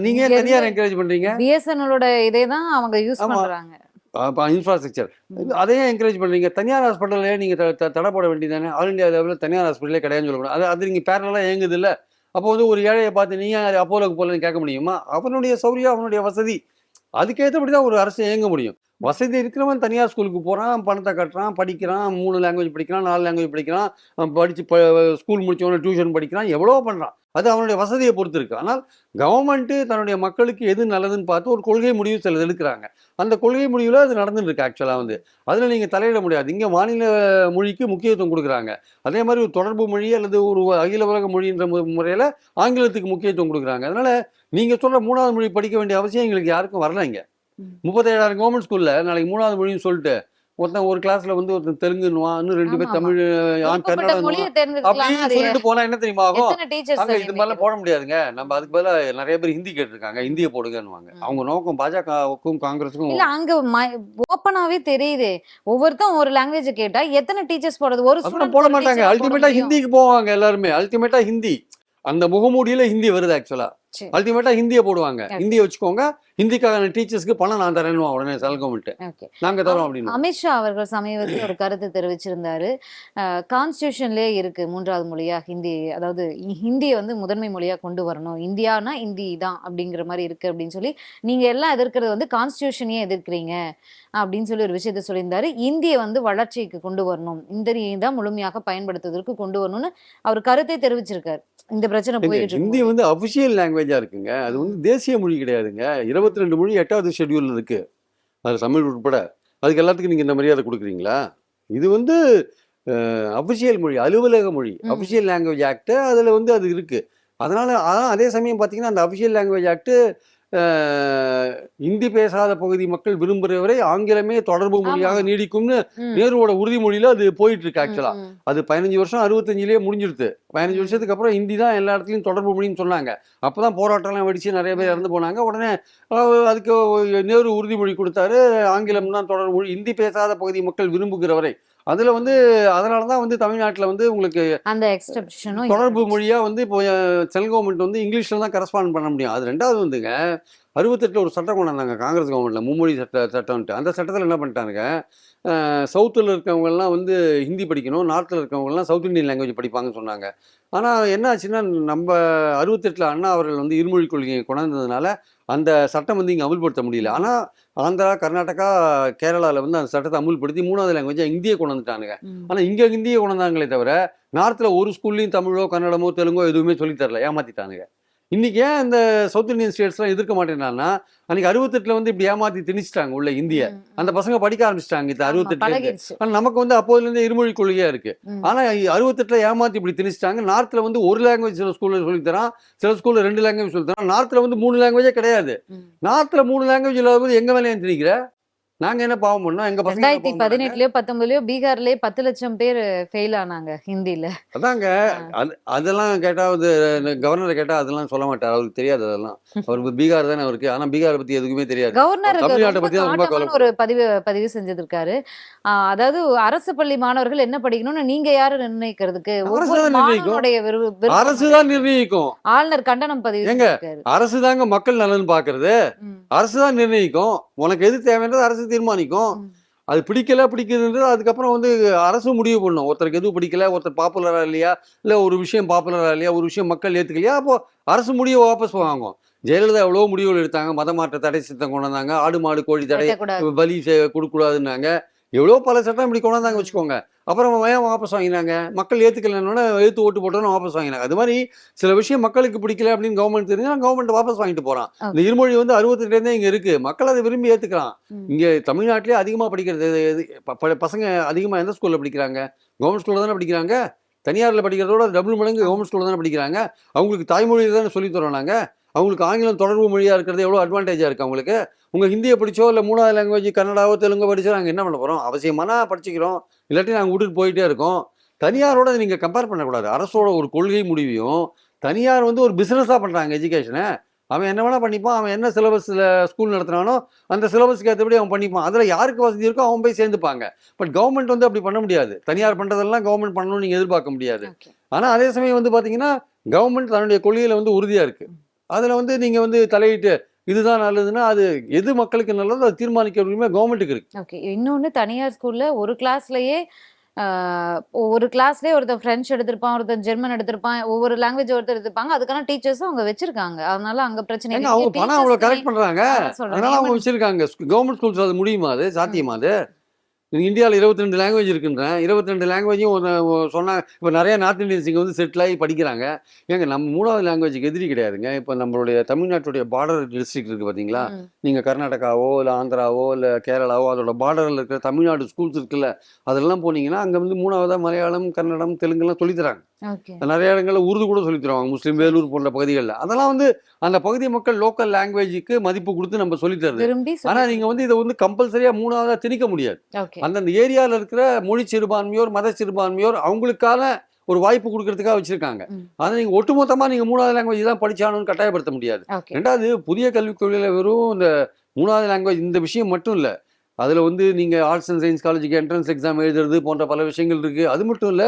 இங்க தனியார் என்கரேஜ் பண்ணுறீங்க பிஎஸ்என்எலோட இதே தான் அவங்க யூஸ். பண்றாங்க. இன்ஃப்ராஸ்ட்ரக்சர் அதையும் அதையே என்கரேஜ் பண்ணுறீங்க தனியார் ஹாஸ்பிட்டலே நீங்கள் தடை போட வேண்டியதானே ஆல் இந்தியா லெவலில் தனியார் ஹாஸ்பிட்டலே கிடையாதுன்னு சொல்லக்கூடாது. அது அது நீங்கள் பேரலாம் இயங்குது இல்லை. அப்போ வந்து ஒரு ஏழையை பார்த்து நீங்கள் அப்போலோக்கு போகலன்னு கேட்க முடியுமா? அவனுடைய சௌரியம் அவனுடைய வசதி. அதுக்கேற்றபடி தான் ஒரு அரசு இயங்க முடியும். வசதி இருக்கிறவன் தனியார் ஸ்கூலுக்கு போகிறான் பணத்தை கட்டுறான் படிக்கிறான் மூணு லாங்குவேஜ் படிக்கிறான் நாலு லாங்குவேஜ் படிக்கிறான் படித்து ஸ்கூல் முடித்தவொடனே டியூஷன் படிக்கிறான் எவ்வளோ பண்ணுறான் அது அவனுடைய வசதியை பொறுத்து இருக்கு ஆனால் கவர்மெண்ட்டு தன்னுடைய மக்களுக்கு எது நல்லதுன்னு பார்த்து ஒரு கொள்கை முடிவு சிலது எடுக்கிறாங்க. அந்த கொள்கை முடிவில் அது நடந்துட்டு இருக்கு ஆக்சுவலாக வந்து. அதில் நீங்கள் தலையிட முடியாது. இங்கே மாநில மொழிக்கு முக்கியத்துவம் கொடுக்குறாங்க. அதே மாதிரி ஒரு தொடர்பு மொழி அல்லது ஒரு அகில உலக மொழின்ற முறையில் ஆங்கிலத்துக்கு முக்கியத்துவம் கொடுக்குறாங்க. அதனால நீங்கள் சொல்கிற மூணாவது மொழி படிக்க வேண்டிய அவசியம் எங்களுக்கு யாருக்கும் வரல இங்கே. ம். முப்பத்தேழாயிரம் கவர்மெண்ட் ஸ்கூலில் நாளைக்கு மூணாவது மொழின்னு சொல்லிட்டு ஒருத்தன் ஒரு கிளாஸ்ல வந்து ஒருத்தன் தெலுங்குன்னுவான் இன்னும் ரெண்டு பேர் தமிழ் அப்படின்னு சொல்லிட்டு போனா என்ன தெரியுமா ஆகும்? அங்க இது மாதிரிலாம் போட முடியாதுங்க. நம்ம அதுக்கு பதிலாக நிறைய பேர் ஹிந்தி கேட்டிருக்காங்க. ஹிந்தியை போடுங்கன்னுவாங்க. அவங்க நோக்கம் பாஜகவுக்கும் காங்கிரஸுக்கும் இல்ல அங்க ஓப்பனாவே தெரியுதே. ஒவ்வொருத்தன் ஒரு லாங்குவேஜ் கேட்டா எத்தனை டீச்சர்ஸ் போடுறது? ஒரு போட மாட்டாங்க. அல்டிமேட்டா. ஹிந்திக்கு போவாங்க எல்லாருமே. அல்டிமேட்டா ஹிந்தி. அந்த முகமூடியில ஹிந்தி வருது ஆக்சுவலா. அல்டிமேட்டா ஹிந்தியை போடுவாங்க. ஹிந்தியை வச்சுக்கோங்க. ஹிந்திக்கான டீச்சர்ஸ்க்கு பணம் நான் தரேன்னு உடனே செல் கவர்மெண்ட். நாங்க தரோம் அப்படின்னு அமித்ஷா அவர்கள் சமீபத்தில் ஒரு கருத்து தெரிவிச்சிருந்தாரு. கான்ஸ்டியூஷன்லயே இருக்கு மூன்றாவது மொழியா ஹிந்தி அதாவது ஹிந்தியை வந்து முதன்மை மொழியா கொண்டு வரணும். இந்தியானா ஹிந்தி தான் அப்படிங்கிற மாதிரி இருக்கு அப்படின்னு சொல்லி நீங்க எல்லாம் எதிர்க்கிறது வந்து கான்ஸ்டியூஷனையே எதிர்க்கிறீங்க அப்படின்னு சொல்லி ஒரு விஷயத்த சொல்லியிருந்தாரு. இந்தியை வந்து வளர்ச்சிக்கு கொண்டு வரணும். இந்தியை தான் முழுமையாக பயன்படுத்துவதற்கு கொண்டு வரணும்னு அவர் கருத்தை தெரிவிச்சிருக்காரு. இந்த பிரச்சனை போயிட்டு ஹிந்தி வந்து அபிஷியல் லாங்குவேஜா இருக்குங்க. அது வந்து தேசிய மொழி கிடையாதுங்க. இருபத்தி ரெண்டு மொழி எட்டாவது ஷெட்யூல்ல இருக்கு. அது தமிழ் உட்பட. அதுக்கு எல்லாத்துக்கும் நீங்க இந்த மரியாதை கொடுக்குறீங்களா? இது வந்து அபிஷியல் மொழி அலுவலக மொழி. அபிஷியல் லாங்குவேஜ் ஆக்ட் அதுல வந்து அது இருக்கு. அதனால அதே சமயம் பார்த்தீங்கன்னா அந்த அபிஷியல் லாங்குவேஜ் ஆக்ட் இந்தி பேசாத பகுதி மக்கள் விரும்புகிற வரை ஆங்கிலமே தொடர்பு மொழியாக. நீடிக்கும்னு நேருவோட உறுதிமொழியில அது போயிட்டு இருக்கு ஆக்சுவலா. அது பதினஞ்சு வருஷம் அறுபத்தஞ்சிலேயே முடிஞ்சிருது பதினஞ்சு வருஷத்துக்கு அப்புறம் ஹிந்தி தான் எல்லா இடத்துலையும் தொடர்பு மொழின்னு சொன்னாங்க. அப்பதான் போராட்டம்லாம் வெடிச்சு நிறைய பேர் இறந்து போனாங்க. உடனே அதுக்கு நேரு உறுதிமொழி கொடுத்தாரு. ஆங்கிலம் தான் தொடர்பு மொழி. ஹிந்தி பேசாத பகுதி மக்கள் விரும்புகிற வரை அதுல வந்து அதனால தான் வந்து தமிழ்நாட்டுல வந்து உங்களுக்கு அந்த எக்ஸ்டெப்ஷனும் தொடர்பு மொழியா வந்து இப்போ சென்ட்ரல் கவர்மெண்ட் வந்து இங்கிலீஷ்ல தான் கரஸ்பாண்ட் பண்ண முடியும். அது ரெண்டாவது வந்துங்க அறுபத்தெட்டில் ஒரு சட்டம் கொண்டு வந்தாங்க காங்கிரஸ் கவர்மெண்ட்ல மும்மொழி சட்ட சட்டம்ன்ட்டு. அந்த சட்டத்தில் என்ன பண்ணிட்டாங்க? சவுத்தில் இருக்கவங்கெல்லாம் வந்து ஹிந்தி படிக்கணும் நார்த்தில் இருக்கவங்கலாம் சவுத் இந்தியன் லாங்குவேஜ் படிப்பாங்கன்னு சொன்னாங்க. ஆனால் என்ன ஆச்சுன்னா நம்ம அறுபத்தெட்டில் அண்ணா அவர்கள் வந்து இருமொழி கொள்கையை கொண்டாந்ததுனால அந்த சட்டம் வந்து இங்கே அமுல்படுத்த முடியல. ஆனால் ஆந்திரா கர்நாடகா கேரளாவில் வந்து அந்த சட்டத்தை அமுல்படுத்தி மூணாவது லாங்குவேஜ் இந்தியை கொண்டு வந்துட்டானுங்க. ஆனால் இங்கே ஹிந்தியை கொண்டு வந்தாங்களே தவிர நார்த்தில் ஒரு ஸ்கூல்லையும் தமிழோ கன்னடமோ தெலுங்கோ எதுவுமே சொல்லித் தரல. இன்னைக்கு ஏன் இந்த சவுத் இந்தியன் ஸ்டேட்ஸ்லாம் எதிர்க்க மாட்டேன்னான்னா அன்னைக்கு அறுபத்தெட்டுல வந்து இப்படி ஏமாத்தி திணிச்சிட்டாங்க உள்ள இந்திய. அந்த பசங்க படிக்க ஆரம்பிச்சிட்டாங்க ஆமா, அறுபத்தெட்டு பழகிடுச்சு ஆனா நமக்கு வந்து அப்போதுல இருந்தே இருமொழி கொள்கையா இருக்கு. ம். ஆனா அறுபத்தெட்டுல ஏமாத்தி இப்படி திணிச்சிட்டாங்க. நார்த்ல வந்து ஒரு லாங்குவேஜ் சில ஸ்கூல்ல சொல்லி தரான். சில ஸ்கூல்ல ரெண்டு லாங்குவேஜ் சொல்லி தரான். நார்த்ல வந்து மூணு லாங்குவேஜே கிடையாது. ம். நார்த்ல மூணு லாங்குவேஜ் இல்லாத எங்க மேலே ஏன் திணிக்கிற? நாங்க என்ன பாவம் பண்ணோம்? எங்க ரெண்டாயிரத்தி? பதினெட்டுலயோ பத்தொன்பதுலயோ பீகார்லயே பத்து லட்சம் பேர் ஃபெயில் ஆனாங்க ஹிந்தில. அதாங்க அது அதெல்லாம் கேட்டா வந்து கவர்னரை கேட்டா அதெல்லாம் சொல்ல மாட்டார். அவருக்கு தெரியாது அதெல்லாம். அவருக்கு பீகார் தானே அவருக்கு. ஆனா பீகாரை பத்தி எதுக்குமே தெரியாது. கவர்னர் தமிழ்நாட்டை பத்தி ரொம்ப ஒரு பதிவு பதிவு செஞ்சிருக்காரு. அதாவது அரசு பள்ளி மாணவர்கள் என்ன படிக்கணும்னு நீங்க யாரு நிர்ணயிக்கிறதுக்கு? அரசு தான் நிர்ணயிக்கும். ஆளுநர் கண்டனம் பதிவு அரசு தாங்க மக்கள் நலன் பாக்குறது. அரசு தான் நிர்ணயிக்கும். உனக்கு எது தேவைன்றது அரசு தீர்மானிக்கும். ம். அது பிடிக்கல பிடிக்குதுன்றது அதுக்கப்புறம் வந்து அரசு முடிவு பண்ணும். ஒருத்தருக்கு எதுவும் பிடிக்கல ஒருத்தர் பாப்புலரா இல்லையா? இல்ல ஒரு விஷயம் பாப்புலரா இல்லையா? ஒரு விஷயம் மக்கள் ஏத்துக்கலையா? அப்போ அரசு முடிவை வாபஸ் வாங்கும். ஜெயலலிதா எவ்வளவு முடிவுகள் எடுத்தாங்க. மத மாற்ற தடை சட்டம் கொண்டு வந்தாங்க ஆடு மாடு கோழி தடை. பலி கொடுக்கூடாதுன்னாங்க எவ்வளோ பல சட்டம் இப்படி கொண்டு வந்தாங்க வச்சுக்கோங்க. அப்புறம் ஏன் வாபஸ் வாங்கினாங்க? மக்கள் ஏற்றுக்கலன்னு எடுத்து ஓட்டு போட்டோன்னு வாபஸ் வாங்கினாங்க. அது மாதிரி சில விஷயம் மக்களுக்கு பிடிக்கல அப்படின்னு கவர்மெண்ட் தெரிஞ்சா கவர்மெண்ட் வாபஸ் வாங்கிட்டு போறான். இந்த இருமொழி வந்து அறுபத்தெட்டுலேருந்தே இங்க இருக்கு. மக்கள் அதை விரும்பி ஏத்துக்கலாம். ம். இங்க தமிழ்நாட்டிலே அதிகமா படிக்கிறது பசங்க அதிகமா எந்த ஸ்கூல்ல படிக்கிறாங்க? கவர்மெண்ட் ஸ்கூல்ல தானே படிக்கிறாங்க? தனியார்ல படிக்கிறதோட டபுள் மடங்கு கவர்மெண்ட் ஸ்கூல்ல தானே படிக்கிறாங்க? அவங்களுக்கு தாய்மொழியில தானே சொல்லி தரோம் நாங்க? அவங்களுக்கு ஆங்கிலம் தொடர்பு மொழியா இருக்கிறது எவ்வளவு அட்வான்டேஜா இருக்கு அவங்களுக்கு? உங்க ஹிந்தியை படிச்சோ இல்ல மூணாவது லாங்குவேஜ் கன்னடாவோ தெலுங்கோ படிச்சோ நாங்க என்ன பண்ண போறோம்? அவசியமானா படிச்சுக்கிறோம். இல்லாட்டி நாங்க விட்டுட்டு போயிட்டே இருக்கோம். தனியாரோட நீங்க கம்பேர் பண்ணக்கூடாது. அரசோட ஒரு கொள்கை முடிவையும் தனியார் வந்து ஒரு பிசினஸா பண்றாங்க எஜுகேஷனை அவன் என்ன வேணா பண்ணிப்பான். அவன் என்ன சிலபஸ்ல ஸ்கூல் நடத்துறானோ அந்த சிலபஸ்க்கு ஏற்றபடி அவன் பண்ணிப்பான். அதுல யாருக்கு வசதி இருக்கோ அவன் போய் சேர்ந்துப்பாங்க. பட் கவர்மெண்ட் வந்து அப்படி பண்ண முடியாது. தனியார் பண்றதெல்லாம் கவர்மெண்ட் பண்ணணும்னு நீங்க எதிர்பார்க்க முடியாது. Okay. ஆனா அதே சமயம் வந்து பாத்தீங்கன்னா கவர்மெண்ட் தன்னுடைய கொள்கையில வந்து உறுதியா இருக்கு. அதுல வந்து நீங்க வந்து தலையிட்டு இதுதான் நல்லதுன்னா அது எது மக்களுக்கு நல்லதோ அதை தீர்மானிக்க உரிமை கவர்மெண்ட்டுக்கு இருக்கு. ஓகே இன்னொன்னு தனியார் ஸ்கூல்ல ஒரு கிளாஸ்லயே ஒரு கிளாஸ்லயே ஒருத்தன் பிரெஞ்சு எடுத்திருப்பான் ஒருத்தன் ஜெர்மன் எடுத்திருப்பான் ஒவ்வொரு லாங்குவேஜ் ஒருத்தர் எடுத்திருப்பாங்க. அதுக்கான டீச்சர்ஸும் அவங்க வச்சிருக்காங்க. அதனால அங்க பிரச்சனை. அவங்க பணம் teachers கரெக்ட் பண்றாங்க. அதனால அவங்க வச்சிருக்காங்க. கவர்மெண்ட் ஸ்கூல்ஸ் அது முடியுமா அது? சாத்தியமா அது? இந்தியாவில் இருபத்தி ரெண்டு லாங்குவேஜ் இருக்குன்றேன். இருபத்தி ரெண்டு லாங்குவேஜும் சொன்னாங்க இப்போ நிறைய நார்த் இந்தியன்ஸ் இங்கே வந்து செட்டில் ஆகி படிக்கிறாங்க. ஏங்க நம்ம மூணாவது லாங்குவேஜுக்கு எதிரி கிடையாதுங்க. இப்போ நம்மளுடைய தமிழ்நாட்டுடைய பார்டர் டிஸ்ட்ரிக்ட் இருக்குது பார்த்தீங்களா நீங்கள் கர்நாடகாவோ இல்லை ஆந்திராவோ இல்லை கேரளாவோ அதோட பார்டரில் இருக்கிற தமிழ்நாடு ஸ்கூல்ஸ் இருக்குல்ல அதெல்லாம் போனீங்கன்னா அங்கே வந்து மூணாவதாக மலையாளம் கன்னடம் தெலுங்குலாம் சொல்லித் தராங்க. okay. நிறைய இடங்களில் உருது கூட சொல்லித் தருவாங்க. முஸ்லீம் வேலூர் போன்ற பகுதிகளில். அதெல்லாம் வந்து அந்த பகுதி மக்கள் லோக்கல் லாங்குவேஜுக்கு மதிப்பு கொடுத்து நம்ம சொல்லித் தருது. ஆனா நீங்க வந்து இதை வந்து கம்பல்சரியா மூணாவதா திணிக்க முடியாது. அந்தந்த ஏரியால இருக்கிற மொழி சிறுபான்மையோர் மத சிறுபான்மையோர் அவங்களுக்கான ஒரு வாய்ப்பு கொடுக்கறதுக்காக வச்சிருக்காங்க. அதை நீங்க ஒட்டுமொத்தமா நீங்க மூணாவது லாங்குவேஜ் தான் படிச்சானுன்னு கட்டாயப்படுத்த முடியாது. ரெண்டாவது புதிய கல்விக் கொள்கையில வெறும் இந்த மூணாவது லாங்குவேஜ் இந்த விஷயம் மட்டும் இல்ல. அதுல வந்து நீங்க ஆர்ட்ஸ் அண்ட் சயின்ஸ் காலேஜுக்கு என்ட்ரன்ஸ் எக்ஸாம் எழுதுறது போன்ற பல விஷயங்கள் இருக்கு. அது மட்டும் இல்ல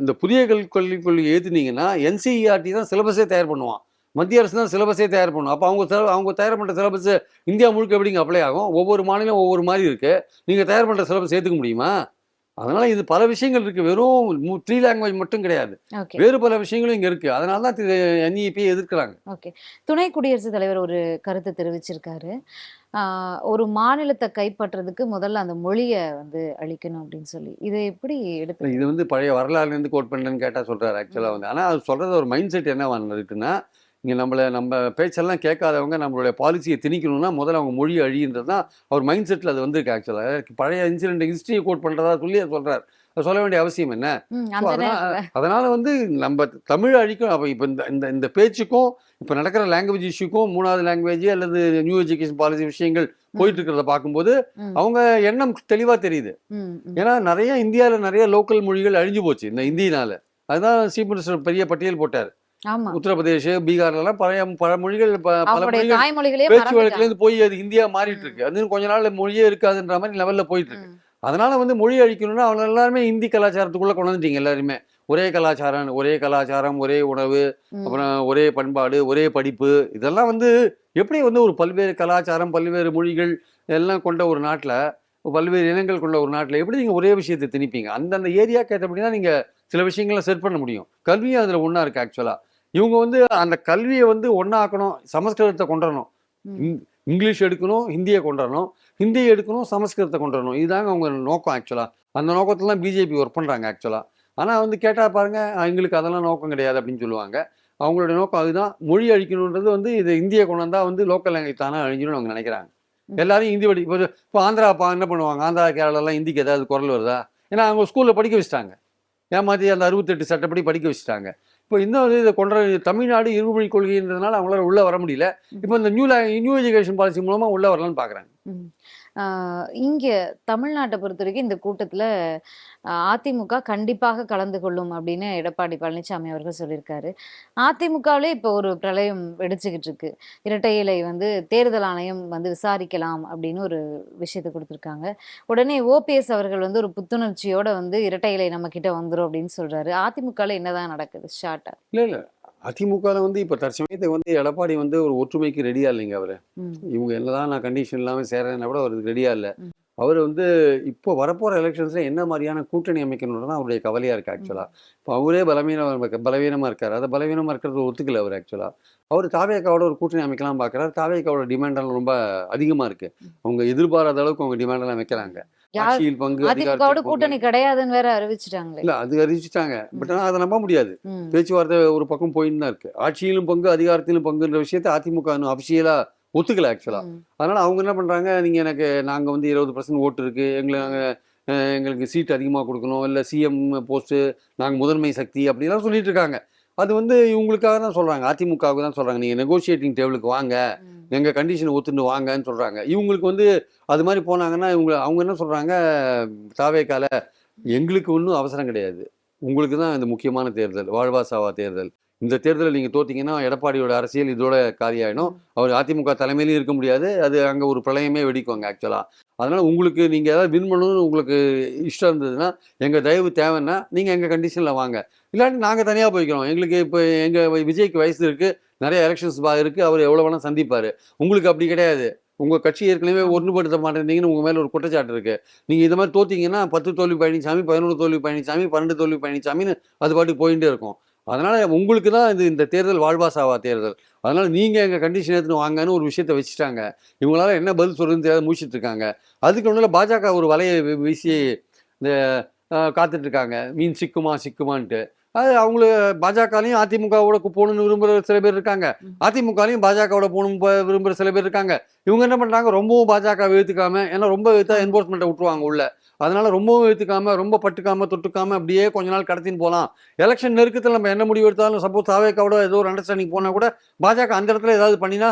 இந்த புதிய கல்விக் கொள்கை கொள்கையை ஏத்துனீங்கன்னா என்சிஇஆர்டி தான் சிலபஸே தயார் பண்ணுவான். மத்திய அரசு தான் சிலபஸே தயார் பண்ணும். அப்போ அவங்க அவங்க தயார் பண்ணுற சிலபஸ் இந்தியா முழுக்க எப்படிங்க அப்ளை ஆகும்? ஒவ்வொரு மாநிலம் ஒவ்வொரு மாதிரி இருக்கு. நீங்க தயார் பண்ணுற சிலபஸ் ஏற்றுக்க முடியுமா? அதனால இது பல விஷயங்கள் இருக்கு. வெறும் த்ரீ லாங்குவேஜ் மட்டும் கிடையாது. வேறு பல விஷயங்களும் இங்க இருக்கு. அதனால தான் என்இபி எதிர்க்கிறாங்க. ஓகே. துணை குடியரசுத் தலைவர் ஒரு கருத்து தெரிவிச்சிருக்காரு. ஒரு மாநிலத்தை கைப்பற்றுறதுக்கு முதல்ல அந்த மொழியை வந்து அழிக்கணும் அப்படின்னு சொல்லி. இதை எப்படி எடுத்து இது வந்து பழைய வரலாறுலேருந்து கோட் பண்ணுறேன்னு கேட்டால் சொல்கிறாரு ஆக்சுவலாக வந்து. ஆனால் அது சொல்கிறது ஒரு மைண்ட் செட் என்ன இருக்குன்னா இங்கே நம்மளை நம்ம பேச்செல்லாம் கேட்காதவங்க நம்மளுடைய பாலிசியை திணிக்கணும்னா முதல்ல அவங்க மொழி அழின்றது தான் அவர் மைண்ட் செட்டில் அது வந்திருக்கு ஆக்சுவலாக பழைய இன்சிடென்ட் ஹிஸ்ட்ரியை கோட் பண்ணுறதா சொல்லி அது சொல்கிறார் சொல்ல வேண்டிய அவசியம் என்ன? அதனால வந்து நம்ம தமிழ் அழிக்கும். அப்போ இப்போ இந்த இந்த இந்த பேச்சுக்கும் இப்போ நடக்கிற லாங்குவேஜ் இஷ்யூக்கும் மூணாவது லாங்குவேஜ் அல்லது நியூ எஜுகேஷன் பாலிசி விஷயங்கள் போயிட்டு இருக்கிறத பார்க்கும்போது அவங்க எண்ணம் தெளிவாக தெரியுது. ஏன்னா நிறைய இந்தியாவில் நிறைய லோக்கல் மொழிகள் அழிஞ்சு போச்சு இந்த இந்தியினால அதுதான் சீஃப் மினிஸ்டர் பெரிய பட்டியல் போட்டார். உத்தரப்பிரதேஷ் பீகார்லாம் பழைய பல மொழிகள் பல மொழிகள் பேச்சு மறந்துட்டாங்க. வழக்குலேருந்து போய் அது இந்தியா மாறிட்டு இருக்கு. அது கொஞ்ச நாள் மொழியே இருக்காதுன்ற மாதிரி லெவல்ல போயிட்டு இருக்கு. அதனால வந்து மொழி அழிக்கணும்னா அவங்க எல்லாருமே இந்தி கலாச்சாரத்துக்குள்ள கொண்டு வந்துட்டீங்க எல்லாருமே. ஒரே கலாச்சாரம் ஒரே கலாச்சாரம் ஒரே உணவு. அப்புறம் ஒரே பண்பாடு ஒரே படிப்பு. இதெல்லாம் வந்து எப்படி வந்து ஒரு பல்வேறு கலாச்சாரம் பல்வேறு மொழிகள் எல்லாம் கொண்ட ஒரு நாட்டில் பல்வேறு இனங்கள் கொண்ட ஒரு நாட்டில் எப்படி நீங்கள் ஒரே விஷயத்தை திணிப்பீங்க? அந்தந்த ஏரியாக்கு ஏற்றபடி தான் நீங்கள் சில விஷயங்களை செட் பண்ண முடியும். கல்வியும் அதில் ஒன்றா இருக்குது ஆக்சுவலாக இவங்க வந்து அந்த கல்வியை வந்து ஒன்றாக்கணும் சமஸ்கிருதத்தை கொண்டு வரணும் ம். இங்- இங்கிலீஷ் எடுக்கணும் ஹிந்தியை கொண்டு வரணும் ஹிந்தியை எடுக்கணும் சமஸ்கிருதத்தை கொண்டு வரணும். இதுதாங்க அவங்க நோக்கம் ஆக்சுவலாக அந்த நோக்கத்துல தான் பிஜேபி ஒர்க் பண்ணுறாங்க ஆக்சுவலாக ஆனால் வந்து கேட்டால் பாருங்க "அஹ், எங்களுக்கு அதெல்லாம் நோக்கம் கிடையாது அப்படின்னு சொல்லுவாங்க. அவங்களுடைய நோக்கம் அதுதான். மொழி அழிக்கணுன்றது வந்து இது இந்திய கொண்டாந்தா வந்து லோக்கல் லாங்குவேஜ் தானே அழிஞ்சிடும் அவங்க நினைக்கிறாங்க. எல்லாரும் ஹிந்தி படி இப்போ இப்போ ஆந்திரா அப்பா என்ன பண்ணுவாங்க? ஆந்திரா கேரளாலாம் ஹிந்திக்கு ஏதாவது குரல் வருதா? ஏன்னா அவங்க ஸ்கூலில் படிக்க வச்சுட்டாங்க. ஏமாற்றி அந்த அறுபத்தெட்டு சட்டப்படி படிக்க வச்சுட்டாங்க. இப்போ இன்னொரு இதை கொண்ட தமிழ்நாடு இருமொழி கொள்கைன்றதுனால அவங்களால உள்ளே வர முடியல. இப்போ இந்த நியூ நியூ எஜுகேஷன் பாலிசி மூலமாக உள்ளே வரலான்னு பார்க்குறாங்க இங்கே தமிழ்நாட்டை பொறுத்த வரைக்கும் இந்த கூட்டத்தில் அதிமுக கண்டிப்பாக கலந்து கொள்ளும் அப்படின்னு எடப்பாடி பழனிசாமி அவர்கள் சொல்லியிருக்காரு. அதிமுகவிலே இப்போ ஒரு பிரளயம் வெடிச்சுக்கிட்டு இருக்கு. இரட்டை இலை வந்து தேர்தல் ஆணையம் வந்து விசாரிக்கலாம் அப்படின்னு ஒரு விஷயத்தை கொடுத்துருக்காங்க. உடனே ஓபிஎஸ் அவர்கள் வந்து ஒரு புத்துணர்ச்சியோட வந்து இரட்டை இலை நம்ம கிட்ட வந்துடும் அப்படின்னு சொல்றாரு. அதிமுகவில் என்னதான் நடக்குது? ஷார்ட்டா. இல்லை இல்லை. அதிமுகவில் வந்து இப்போ தற்சமயத்துக்கு வந்து எடப்பாடி வந்து ஒரு ஒற்றுமைக்கு ரெடியாக இல்லைங்க அவர். இவங்க என்னதான் நான் கண்டிஷன் இல்லாமல் சேரேன்னா கூட அவருக்கு ரெடியாக இல்லை. அவர் வந்து இப்போ வரப்போகிற எலெக்ஷன்ஸில் என்ன மாதிரியான கூட்டணி அமைக்கணும்னு தான் அவருடைய கவலையாக இருக்குது ஆக்சுவலாக இப்போ அவரே பலவீனமாக பலவீனமாக இருக்கார். அதை பலவீனமாக இருக்கிறது ஒத்துக்கல அவர் ஆக்சுவலாக அவர் தாவேக்காவோட ஒரு கூட்டணி அமைக்கலாம் பார்க்குறாரு தாவேக்காவோட டிமாண்டெல்லாம் ரொம்ப அதிகமாக இருக்குது அவங்க எதிர்பாராத அளவுக்கு அவங்க டிமாண்டெல்லாம் வைக்கிறாங்க. யார் ஆட்சியில் பங்கு அதிமுகவோட. கூட்டணி கிடையாதுன்னு வேற அறிவிச்சிட்டாங்களே. இல்ல அது அறிவிச்சிட்டாங்க. பட் ஆனால் அதை நம்ப முடியாது. பேச்சுவார்த்தை ஒரு பக்கம் போயின்னு தான் இருக்கு. ஆட்சியிலும் பங்கு அதிகாரத்திலும் பங்குன்ற விஷயத்தை அதிமுக இன்னும் அஃபிஷியலா ஒத்துக்கல ஆக்சுவலா. அதனால அவங்க என்ன பண்றாங்க? நீங்க எனக்கு நாங்க வந்து இருபது பர்சன்ட் ஓட்டு இருக்கு. எங்களை நாங்க எங்களுக்கு சீட் அதிகமாக கொடுக்கணும். இல்லை சிஎம் போஸ்ட்டு நாங்கள் முதன்மை சக்தி அப்படிலாம் சொல்லிட்டு இருக்காங்க. அது வந்து இவங்களுக்காக தான் சொல்றாங்க. அதிமுகவுக்கு தான் சொல்றாங்க. நீங்க நெகோசியேட்டிங் டேபிளுக்கு வாங்க. எங்கள் கண்டிஷனை கண்டிஷன் ஒத்துட்டு வாங்கன்னு சொல்கிறாங்க இவங்களுக்கு வந்து அது மாதிரி போனாங்கன்னா இவங்க அவங்க என்ன சொல்கிறாங்க தாவேக்கால எங்களுக்கு ஒன்றும் அவசரம் கிடையாது. உங்களுக்கு தான் இந்த முக்கியமான தேர்தல் வாழ்வா சாவா தேர்தல். இந்த தேர்தலில் நீங்கள் தோத்தீங்கன்னா எடப்பாடியோட அரசியல் இதோட காலியாயிடும். அவர் அதிமுக தலைமையிலையும் இருக்க முடியாது. அது அங்கே ஒரு பிரளயமே வெடிக்குவாங்க ஆக்சுவலாக அதனால் உங்களுக்கு நீங்கள் ஏதாவது வின் பண்ணணும்னு உங்களுக்கு இஷ்டம் இருந்ததுன்னா எங்கள் தயவு தேவைன்னா நீங்கள் எங்கள் கண்டிஷனில் வாங்க. இல்லாட்டி நாங்கள் தனியாக போய்க்கிறோம். எங்களுக்கு இப்போ எங்கள் விஜய்க்கு வயசு இருக்குது நிறைய எலெக்ஷன்ஸ் பா இருக்குது அவர் எவ்வளோ வேணால் சந்திப்பார். உங்களுக்கு அப்படி கிடையாது. உங்கள் கட்சி ஏற்கனவே ஒன்றுபடுத்த மாட்டேங்கிறீங்கன்னு உங்கள் மேலே ஒரு குற்றச்சாட்டு இருக்குது நீங்கள் இது மாதிரி தோத்தீங்கன்னா பத்து தோல்வி பழனிசாமி பதினொன்று தோல்வி பழனிசாமி பன்னெண்டு தோல்வி பழனிசாமின்னு அது பாட்டுக்கு போயிட்டே இருக்கும். அதனால் உங்களுக்கு தான் இது இந்த தேர்தல் வாழ்வா சாவா தேர்தல். அதனால் நீங்கள் எங்கள் கண்டிஷன் எடுத்துன்னு வாங்கன்னு ஒரு விஷயத்த வச்சுட்டாங்க. இவங்களால என்ன பதில் சொல்றதுன்னு தெரியாத முடிச்சிட்டு இருக்காங்க அதுக்கு ஒன்றும் பாஜக ஒரு வலையை வீசி இந்த இருக்காங்க மீன் சிக்குமா சிக்குமான்ட்டு. அது அவங்கள பாஜகலையும் அதிமுகவோட போகணும்னு விரும்புகிற சில பேர் இருக்காங்க. அதிமுகலையும் பாஜகவோட போகணும் விரும்புகிற சில பேர் இருக்காங்க. இவங்க என்ன பண்ணுறாங்க ரொம்பவும் பாஜக வெறுத்துக்காம ஏன்னா ரொம்ப வெறுத்தா என்போர்ஸ்மெண்ட்டை விட்டுருவாங்க உள்ள. அதனால ரொம்பவும் வெறுத்துக்காம ரொம்ப பட்டுக்காம தொட்டுக்காம அப்படியே கொஞ்ச நாள் கடத்தின்னு போகலாம் எலெக்ஷன் நெருக்கத்தில் நம்ம என்ன முடிவு எடுத்தாலும் சப்போஸ் தாவேக்காவோட ஏதோ ஒரு அண்டர்ஸ்டாண்டிங் போனால் கூட பாஜக அந்த இடத்துல ஏதாவது பண்ணினா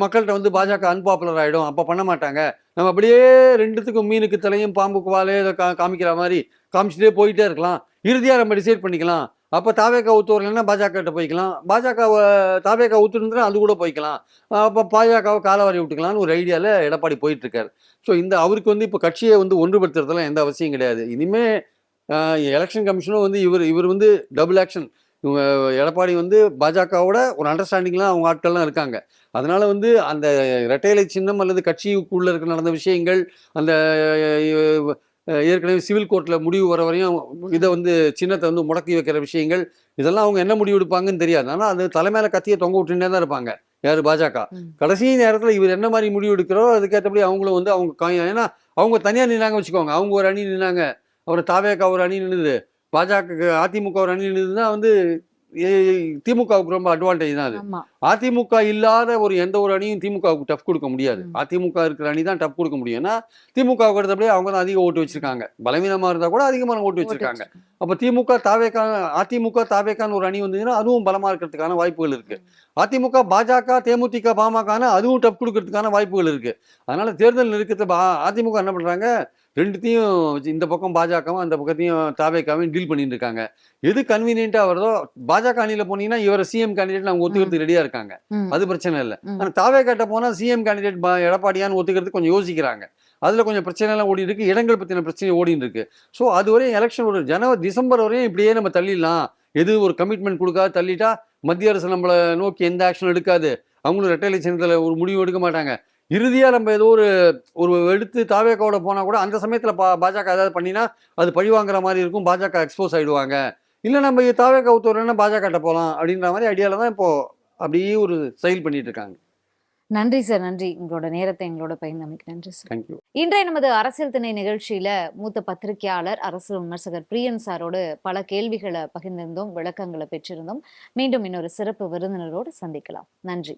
மக்கள்கிட்ட வந்து பாஜக அன்பாப்புலர் ஆகிடும் அப்போ பண்ண மாட்டாங்க. நம்ம அப்படியே ரெண்டுத்துக்கும் மீனுக்கு தலையும் பாம்புக்கு வாலே காமிக்கிற மாதிரி காமிச்சிட்டே போயிட்டே இருக்கலாம். இறுதியாக நம்ம டிசைட் பண்ணிக்கலாம். அப்போ தாவேக்கா ஊத்துவரலைன்னா பாஜக கிட்ட போய்க்கலாம். பாஜகவை தாவேக்கா ஊத்துருந்தா அது கூட போய்க்கலாம். அப்போ பாஜகவை காலவாரி விட்டுக்கலாம்னு ஒரு ஐடியாவில் எடப்பாடி போயிட்டுருக்காரு. ஸோ இந்த அவருக்கு வந்து இப்போ கட்சியை வந்து ஒன்றுபடுத்துறதுலாம் எந்த அவசியம் கிடையாது. இனிமே எலெக்ஷன் கமிஷனும் வந்து இவர் இவர் வந்து டபுள் ஆக்ஷன் இவங்க எடப்பாடி வந்து பாஜகவோட ஒரு அண்டர்ஸ்டாண்டிங்லாம் அவங்க ஆட்கள்லாம் இருக்காங்க. அதனால் வந்து அந்த இரட்டையிலை சின்னம் அல்லது கட்சிக்குள்ளே இருக்க நடந்த விஷயங்கள் அந்த ஏற்கனவே சிவில் கோர்ட்டில் முடிவு வர வரையும் இதை வந்து சின்னத்தை வந்து முடக்கி வைக்கிற விஷயங்கள் இதெல்லாம் அவங்க என்ன முடிவு எடுப்பாங்கன்னு தெரியாது. ஆனால் அது தலைமையில கத்தியை தொங்க விட்டுட்டே தான் இருப்பாங்க. யார்? பாஜக. கடைசி நேரத்தில் இவர் என்ன மாதிரி முடிவு எடுக்கிறோ அதுக்கேற்றபடி அவங்களும் வந்து அவங்க ஏன்னா அவங்க தனியாக நின்னாங்க வச்சுக்கோங்க. அவங்க ஒரு அணி நின்னாங்க. அப்புறம் தாவேக்கா ஒரு அணி நின்னுது. பாஜக அதிமுக ஒரு அணி நின்னுதுன்னா வந்து திமுகவுக்கு ரொம்ப அட்வான்டேஜ் தான் அது. அதிமுக இல்லாத ஒரு எந்த ஒரு அணியும் திமுகவுக்கு டஃப் கொடுக்க முடியாது. அதிமுக இருக்கிற அணி தான் டஃப் கொடுக்க முடியும். ஏன்னா திமுகவுக்கு அடுத்தபடியே அவங்க தான் அதிக ஓட்டு வச்சிருக்காங்க. பலவீனமா இருந்தா கூட அதிகமான ஓட்டு வச்சிருக்காங்க. அப்ப திமுக தாவேக்கா அதிமுக தாவேக்கான்னு ஒரு அணி வந்ததுன்னா அதுவும் பலமா இருக்கிறதுக்கான வாய்ப்புகள் இருக்கு. அதிமுக பாஜக தேமுதிக பாமகனா அதுவும் டஃப் கொடுக்கறதுக்கான வாய்ப்புகள் இருக்கு. அதனால தேர்தல் நெருக்கத்தை அதிமுக என்ன பண்றாங்க? ரெண்டுத்தையும் இந்த பக்கம் பாஜகவும் அந்த பக்கத்தையும் தாவேக்காவையும் டீல் பண்ணிட்டு இருக்காங்க எது கன்வீனியன்ட்டா வருதோ பாஜக அணியில போனீங்கன்னா இவரை சிஎம் கேண்டிடேட் அவங்க ஒத்துக்கிறதுக்கு ரெடியா இருக்காங்க. அது பிரச்சனை இல்லை. ம். ஆனா தாவே கட்ட போனா சிஎம் கேண்டிடேட் எடப்பாடியான்னு ஒத்துக்கிறதுக்கு கொஞ்சம் யோசிக்கிறாங்க. அதுல கொஞ்சம் பிரச்சனை எல்லாம் ஓடி இருக்கு. இடங்கள் பத்தின பிரச்சனை ஓடின்னு இருக்கு. ஸோ அது வரையும் எலெக்ஷன் ஒரு ஜனவரி டிசம்பர் வரையும் இப்படியே நம்ம தள்ளிடலாம். எது ஒரு கமிட்மெண்ட் கொடுக்காத தள்ளிட்டா மத்திய அரசு நம்மளை நோக்கி எந்த ஆக்ஷன் எடுக்காது. அவங்களும் ரெட்டை லட்சணத்தில் ஒரு முடிவு எடுக்க மாட்டாங்க. இறுதியாக நம்ம ஏதோ ஒரு ஒரு எடுத்து தாவேக்காவோட போனால் கூட அந்த சமயத்தில் பா பாஜக ஏதாவது பண்ணினா அது பழிவாங்கிற மாதிரி இருக்கும். பாஜக எக்ஸ்போஸ் ஆகிடுவாங்க இல்லை நம்ம தாவேக்கா ஊத்துறோன்னா பாஜகட்ட போகலாம் அப்படின்ற மாதிரி ஐடியாவில் தான் இப்போது அப்படியே ஒரு செயல் பண்ணிட்டு இருக்காங்க. நன்றி சார் நன்றி. உங்களோட நேரத்தை எங்களோட பகிர்ந்தமைக்கு நன்றி சார். தேங்க்யூ இன்றைய நமது அரசியல் திணை நிகழ்ச்சியில் மூத்த பத்திரிகையாளர் அரசு விமர்சகர் பிரியன் சாரோடு பல கேள்விகளை பகிர்ந்திருந்தோம் விளக்கங்களை பெற்றிருந்தோம். மீண்டும் இன்னொரு சிறப்பு விருந்தினரோடு சந்திக்கலாம். நன்றி.